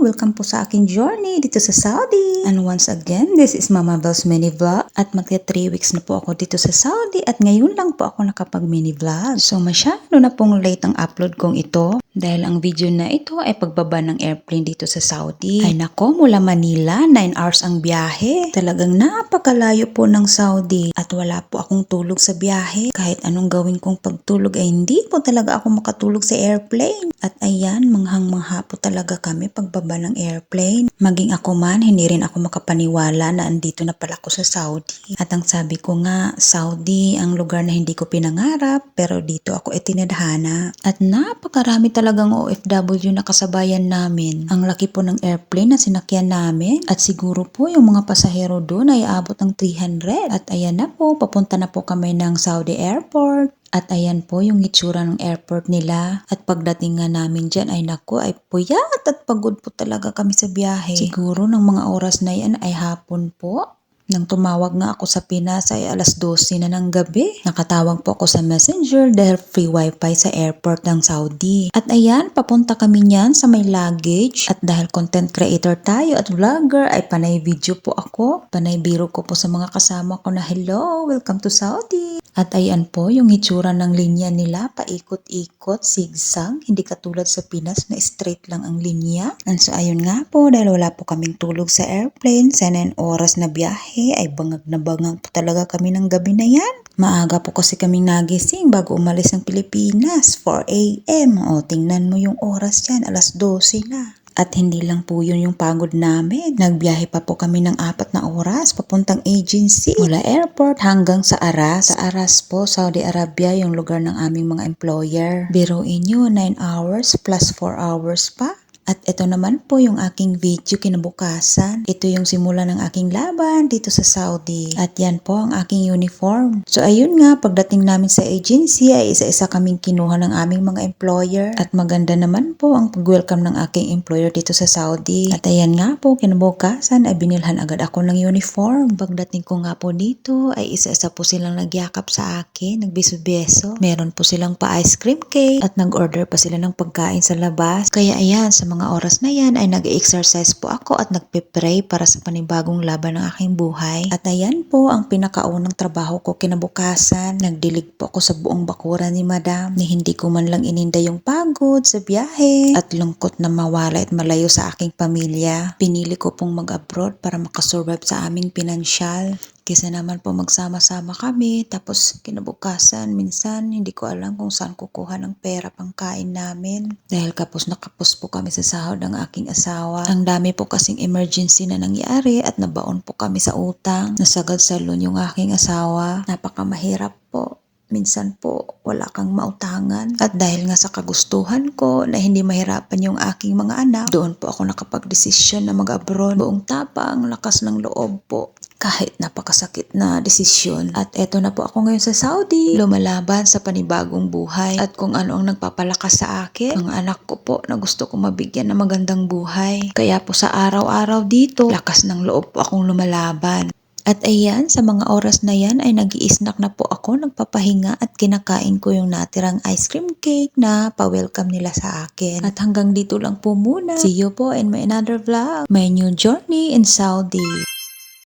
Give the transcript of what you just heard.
Welcome po sa aking journey dito sa Saudi. And once again, this is Mama Bel's mini vlog. At magka 3 weeks na po ako dito sa Saudi at ngayon lang po ako nakapag mini vlog. So masyado na pong late ang upload kong ito. Dahil ang video na ito ay pagbaba ng airplane dito sa Saudi. Ay nako, mula Manila, 9 hours ang biyahe. Talagang napakalayo po ng Saudi. At wala po akong tulog sa biyahe. Kahit anong gawin kong pagtulog ay hindi po talaga ako makatulog sa airplane. At ayan, manghang-mangha po talaga kami pagbaba ng airplane. Maging ako man, hindi rin ako makapaniwala na andito na pala ako sa Saudi. At ang sabi ko nga, Saudi ang lugar na hindi ko pinangarap, pero dito ako itinadhana. At napakarami talagang OFW na kasabayan namin. Ang laki po ng airplane na sinakyan namin. At siguro po yung mga pasahero doon ay abot ng 300. At ayan na po, papunta na po kami ng Saudi Airport. At ayan po yung itsura ng airport nila. At pagdating nga namin dyan ay naku ay puyat at pagod po talaga kami sa biyahe. Siguro ng mga oras na yan ay hapon po. Nang tumawag nga ako sa Pinas ay alas 12 na ng gabi. Nakatawag po ako sa messenger dahil free wifi sa airport ng Saudi. At ayan, papunta kami niyan sa may luggage. At dahil content creator tayo at vlogger ay panay video po ako. Panay biro ko po sa mga kasama ko na hello, welcome to Saudi. At ayan po yung itsura ng linya nila, paikot-ikot, zigzag, hindi katulad sa Pinas na straight lang ang linya. And so ayun nga po, dahil wala po kaming tulog sa airplane, sa 9 oras na biyahe, ay bangag na bangag po talaga kami ng gabi na yan. Maaga po kasi kaming nagising bago umalis ng Pilipinas, 4 a.m. O tingnan mo yung oras yan, alas 12 na. At hindi lang po yun yung pagod namin. Nagbiyahe pa po kami ng apat na oras papuntang agency. Mula airport hanggang sa Aras. Sa Aras po, Saudi Arabia, yung lugar ng aming mga employer. Biruin nyo, 9 hours plus 4 hours pa. At ito naman po yung aking video kinabukasan. Ito yung simula ng aking laban dito sa Saudi. At yan po ang aking uniform. So ayun nga, pagdating namin sa agency ay isa-isa kaming kinuha ng aming mga employer. At maganda naman po ang pag-welcome ng aking employer dito sa Saudi. At ayan nga po, kinabukasan ay binilhan agad ako ng uniform. Pagdating ko nga po dito ay isa-isa po silang nagyakap sa akin, nagbiso-beso. Meron po silang pa-ice cream cake at nag-order pa sila ng pagkain sa labas. Kaya ayan, sa mga oras na yan ay nag-exercise po ako at nagpe-pray para sa panibagong laban ng aking buhay. At ayan po ang pinakaunang trabaho ko kinabukasan. Nagdilig po ako sa buong bakuran ni Madam ni hindi ko man lang ininda yung pagod sa biyahe at lungkot na mawala at malayo sa aking pamilya. Pinili ko pong mag-abroad para makasurvive sa aming pinansyal. Kesa naman po magsama-sama kami, tapos kinabukasan, minsan hindi ko alam kung saan kukuha ng pera pang kain namin. Dahil kapos na kapos po kami sa sahod ng aking asawa. Ang dami po kasing emergency na nangyari at nabaon po kami sa utang. Nasagad sa loan yung aking asawa. Napakamahirap po minsan po wala kang mautangan. At dahil nga sa kagustuhan ko na hindi mahirapan yung aking mga anak, doon po ako nakapag-desisyon na mag-abroad. Buong tapang, lakas ng loob po kahit napakasakit na desisyon. At eto na po ako ngayon sa Saudi, lumalaban sa panibagong buhay. At kung ano ang nagpapalakas sa akin, ang anak ko po na gusto ko mabigyan ng magandang buhay. Kaya po sa araw-araw dito, lakas ng loob po akong lumalaban. At ayan, sa mga oras na yan ay nag snack na po ako, nagpapahinga at kinakain ko yung natirang ice cream cake na pa-welcome nila sa akin. At hanggang dito lang po muna. See you po in my another vlog, my new journey in Saudi.